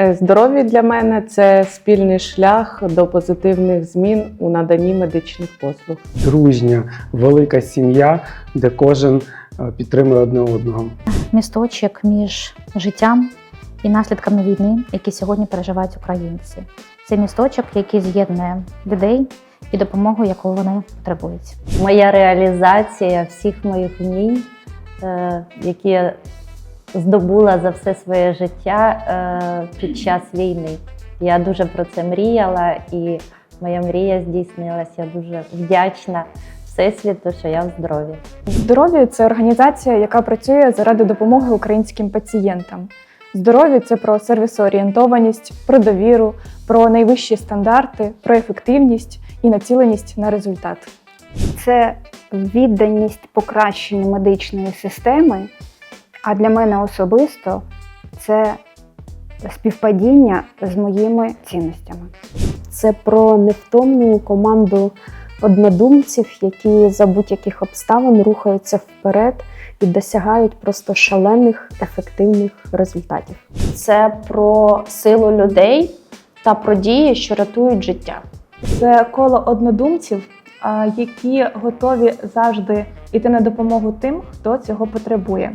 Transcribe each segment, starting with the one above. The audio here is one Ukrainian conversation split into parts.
Е, Здоров'я для мене це спільний шлях до позитивних змін у наданні медичних послуг. дружня, велика сім'я, де кожен е, підтримує одне одного. місточок між життям і наслідками війни, які сьогодні переживають українці. Це місточок, який з'єднує людей і допомогу, яку вони потребують. моя реалізація всіх моїх вмінь, е, які я здобула за все своє життя е, під час війни. Я дуже про це мріяла, і моя мрія здійснилася. Я дуже вдячна Всесвіту, що я в здоров'ї. Здоров'я це організація, яка працює заради допомоги українським пацієнтам. Здоров'я це про сервісоорієнтованість, про довіру, про найвищі стандарти, про ефективність і націленість на результат. це відданість покращенню медичної системи. А для мене особисто це співпадіння з моїми цінностями. Це про невтомну команду однодумців, які за будь-яких обставин рухаються вперед і досягають просто шалених ефективних результатів. Це про силу людей та про дії, що рятують життя. Це коло однодумців, які готові завжди йти на допомогу тим, хто цього потребує.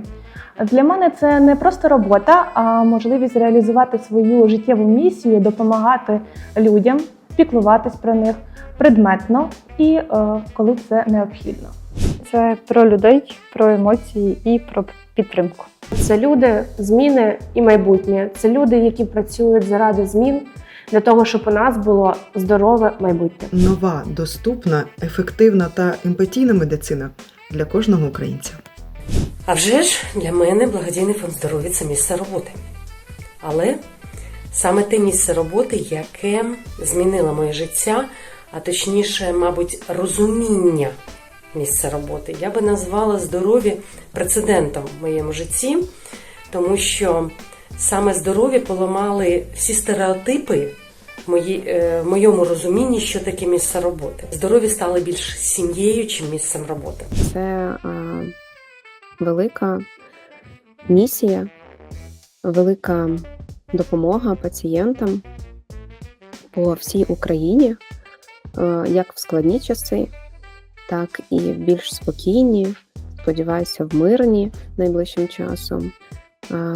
Для мене це не просто робота, а можливість реалізувати свою життєву місію, допомагати людям, піклуватись про них предметно і е, коли це необхідно. Це про людей, про емоції і про підтримку. Це люди, зміни і майбутнє. Це люди, які працюють заради змін для того, щоб у нас було здорове майбутнє. нова, доступна, ефективна та емпатійна медицина для кожного українця. А вже ж для мене благодійний фонд здоров'я це місце роботи. Але саме те місце роботи, яке змінило моє життя, а точніше, мабуть, розуміння місця роботи, я би назвала здоров'я прецедентом в моєму житті, тому що саме здоров'я поламали всі стереотипи е, в моєму розумінні, що таке місце роботи. Здоров'я стало більш сім'єю, чим місцем роботи. Це е, велика місія, велика допомога пацієнтам по всій Україні, е, як в складні часи, так і в більш спокійні, сподіваюся, в мирні найближчим часом. Е,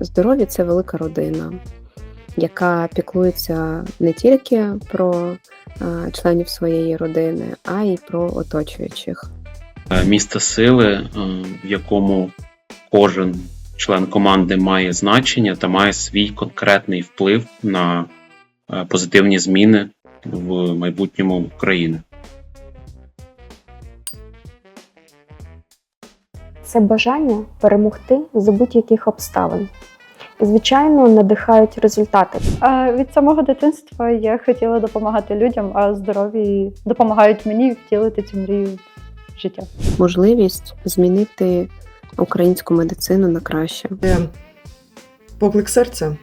Здоров'я це велика родина, яка піклується не тільки про е, членів своєї родини, а й про оточуючих. Е, місце сили, е, в якому кожен член команди має значення та має свій конкретний вплив на е, позитивні зміни в майбутньому України. Це бажання перемогти за будь-яких обставин. Звичайно, надихають результати. А від самого дитинства я хотіла допомагати людям, а здорові допомагають мені втілити цю мрію в життя. Можливість змінити українську медицину на краще. Це поклик серця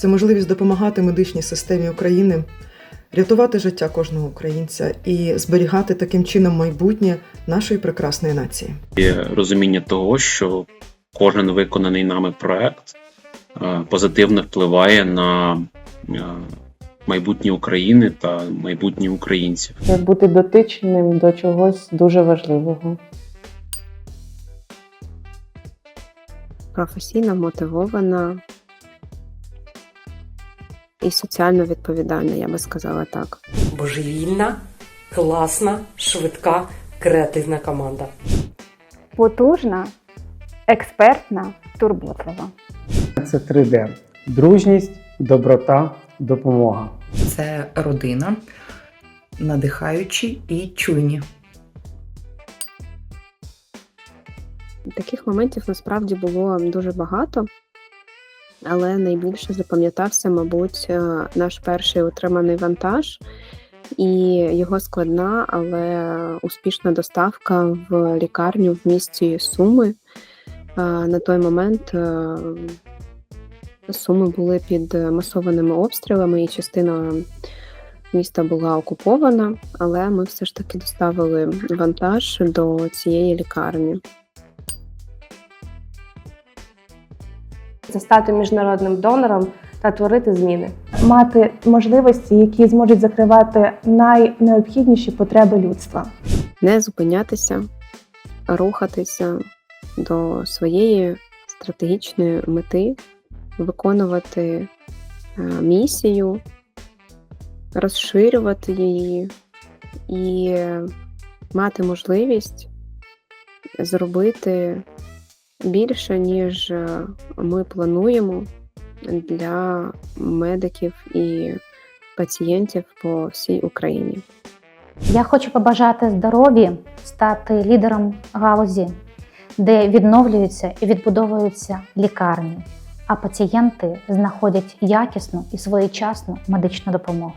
це можливість допомагати медичній системі України, рятувати життя кожного українця і зберігати таким чином майбутнє нашої прекрасної нації. Є розуміння того, що кожен виконаний нами проект е, позитивно впливає на е, майбутнє України та майбутнє українців. Це бути дотичним до чогось дуже важливого. Професійна, мотивована і соціально відповідальна, я би сказала так. божевільна, класна, швидка, креативна команда. Потужна, експертна, турботлива. Це 3D. Дружність, доброта, допомога. Це родина, надихаючі і чуйні. Таких моментів насправді було дуже багато, але найбільше запам'ятався, мабуть, е, наш перший отриманий вантаж і його складна, але успішна доставка в лікарню в місті Суми. Е, На той момент е, Суми були під масованими обстрілами, і частина міста була окупована, але ми все ж таки доставили вантаж до цієї лікарні. це стати міжнародним донором та творити зміни. Мати можливості, які зможуть закривати найнеобхідніші потреби людства. Не зупинятися, рухатися до своєї стратегічної мети, виконувати е, місію, розширювати її і мати можливість зробити більше, ніж е, ми плануємо для медиків і пацієнтів по всій Україні. Я хочу побажати здоров'я, стати лідером галузі, де відновлюються і відбудовуються лікарні, а пацієнти знаходять якісну і своєчасну медичну допомогу.